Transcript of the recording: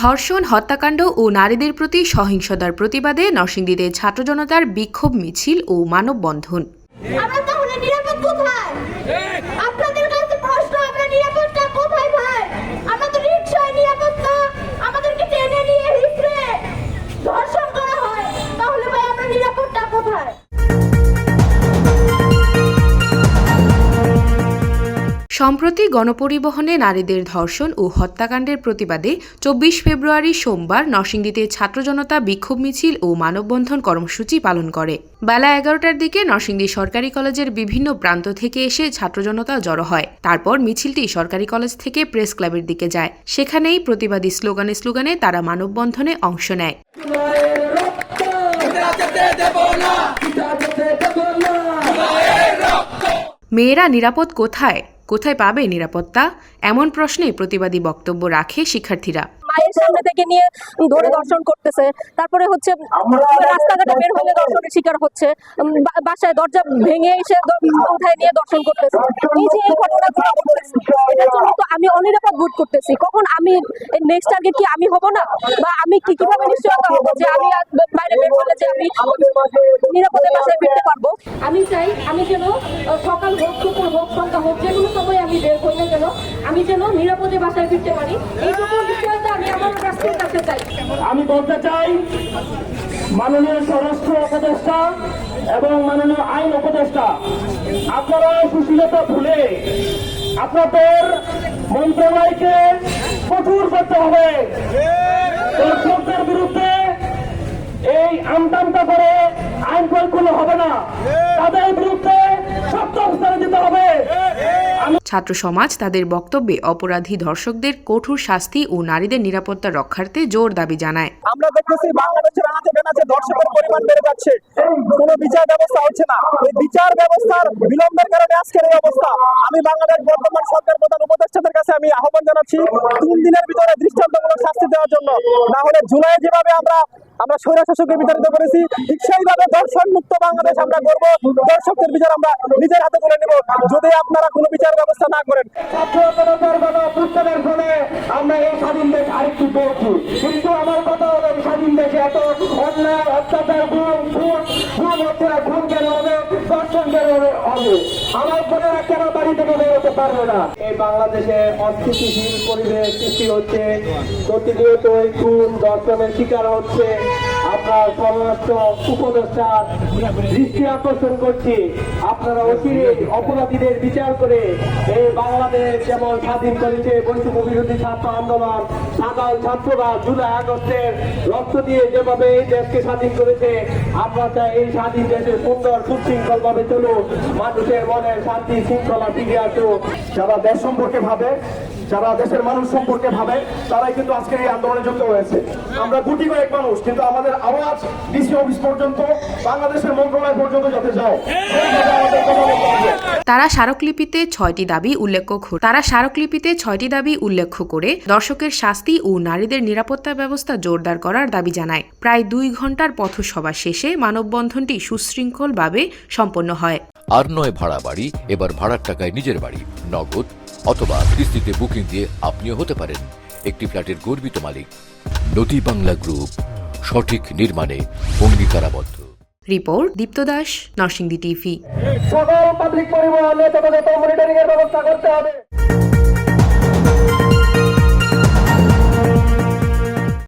ধর্ষণ হত্যাকাণ্ড ও নারীদের প্রতি সহিংসতার প্রতিবাদে নরসিংদীতে ছাত্র জনতার বিক্ষোভ মিছিল ও মানববন্ধন। সম্প্রতি গণপরিবহনে নারীদের ধর্ষণ ও হত্যাকাণ্ডের প্রতিবাদে চব্বিশ ফেব্রুয়ারি সোমবার নরসিংদীতে ছাত্র জনতা বিক্ষোভ মিছিল ও মানববন্ধন কর্মসূচি পালন করে। বেলা এগারোটার দিকে নরসিংদী সরকারি কলেজের বিভিন্ন প্রান্ত থেকে এসে ছাত্র জনতা জড়ো হয়। তারপর মিছিলটি সরকারি কলেজ থেকে প্রেস ক্লাবের দিকে যায়। সেখানেই প্রতিবাদী স্লোগানে স্লোগানে তারা মানববন্ধনে অংশ নেয়। মেয়েরা নিরাপদ কোথায়? কোথায় পাবে নিরাপত্তা? এমন প্রশ্নে প্রতিবাদী বক্তব্য রাখে শিক্ষার্থীরা। মায়ের সামনে থেকে নিয়ে ধরে দর্শন করতেছে। তারপরে হচ্ছে রাস্তাঘাটে বের হলে দর্শনের শিকার হচ্ছে। বাসায় দরজা ভেঙে এসে উঠায় নিয়ে দর্শন করতেছে। এই এই ঘটনাগুলো ঘটতেছে তো আমি অনিরাপদ বোধ করতেছি। কখন আমি নেক্সট টার্গেট কি আমি হব না? বা আমি কি, কীভাবে নিশ্চয়তা হব যে আমি বাইরে নিরাপদে বাসায় ফিরতে পারব। আমি চাই আমি যেন সকাল হোক দুপুর হোক সন্ধ্যা হোক যে কোনো সময় আমি বের হই না যেন আমি যেন নিরাপদে বাসায় ফিরতে পারি। এইটুকু বিষয়টা আমি আমার রাষ্ট্রের কাছে চাই। আমি বলতে চাই মাননীয় স্বরাষ্ট্র উপদেষ্টা এবং মাননীয় আইন উপদেষ্টা আপনারা সুশীলতা ভুলে আপনাদের মন্ত্রণালয়কে কঠোর করতে হবে। দর্শকদের বিরুদ্ধে এই আমদামটা করে আইন প্রয়োগ হবে না। তাদের বিরুদ্ধে শক্ত অবস্থানে দিতে হবে। ছাত্র সমাজ তাদের বক্তব্যে অপরাধী ধর্ষকদের কঠোর শাস্তি ও নারীদের নিরাপত্তা রক্ষার্থে জোর দাবি জানায়। আমরা দেখতেছি বাংলাদেশের আনাচে বেনাচে দর্শকের পরিমাণ বেড়ে যাচ্ছে। কোনো বিচার ব্যবস্থা হচ্ছে না। এই বিচার ব্যবস্থার বিলম্বের কারণে আজকের এই অবস্থা। আমি বাংলাদেশ বর্তমান সরকার প্রধান উপদেষ্টাদের কাছে আমি আহ্বান জানাচ্ছি তিন দিনের ভিতরে দৃষ্টান্তমূলক শাস্তি দেওয়ার জন্য। না হলে জুলাই যেভাবে আমরা আমরা স্বৈরা শাসককে বিতাড়িত করেছি। ঠিক সেইভাবে দর্শন মুক্ত বাংলাদেশ আমরা করব দর্শকদের বিচার আমরা নিজের হাতে করে নেব। যদি আপনারা কোনো বিচার ব্যবস্থা না করেন। আমরা এই স্বাধীন দেশ আরেকটু পেয়েছি কিন্তু আমার কথা হলো স্বাধীন দেশে এত আমার বোনেরা কেন বাড়ি থেকে বেরোতে পারবে না। এই বাংলাদেশে অস্থিতিশীল পরিবেশ সৃষ্টি হচ্ছে। প্রতিনিয়ত দর্শনের শিকার হচ্ছে। আপনার পররাষ্ট্র উপদেষ্টা দৃষ্টি আকর্ষণ করছি। আপনারা অচিরে অপরাধীদের বিচার করে এই বাংলাদেশ যেমন স্বাধীন করেছে বৈষম্য বিরোধী ছাত্র আন্দোলন সাধারণ ছাত্ররা জুলাই আগস্টের রক্ত দিয়ে যেভাবে এই দেশকে স্বাধীন করেছে, আমরা চাই এই স্বাধীন দেশে সুন্দর সুশৃঙ্খল ভাবে চলুক, মানুষের মনে শান্তি শৃঙ্খলা ফিরে আসুক। যারা দেশ সম্পর্কে ভাবে, যারা দেশের মানুষ সম্পর্কে ভাবে, তারাই কিন্তু আজকের এই আন্দোলনে যুক্ত হয়েছে। আমরা গুটি কয়েক মানুষ কিন্তু আমাদের আওয়াজ ডিসি অফিস পর্যন্ত বাংলাদেশের মন্ত্রণালয় পর্যন্ত যাতে যায় সেইভাবে আমাদের কথা বলতে হবে তারা স্মারকলিপিতে ছয়টি দাবি উল্লেখ করে তারা স্মারকলিপিতে ছয়টি দাবি উল্লেখ করে দর্শকের শাস্তি ও নারীদের নিরাপত্তা ব্যবস্থা জোরদার করার দাবি জানায়। প্রায় দুই ঘণ্টার পথসভা শেষে মানববন্ধনটি সুশৃঙ্খলভাবে সম্পন্ন হয়। আর নয় ভাড়া বাড়ি এবার ভাড়ার টাকায় নিজের বাড়ি নগদ অথবা কিস্তিতে বুকিং দিয়ে আপনিও হতে পারেন। একটি ফ্ল্যাটের গর্বিত মালিক। নদী বাংলা গ্রুপ সঠিক নির্মাণে অঙ্গীকারাবদ্ধ। Report Dipto Das Narsingdi TV. সকল পাবলিক পরিবহনে যথাযথ মনিটরিং এর ব্যবস্থা করতে হবে।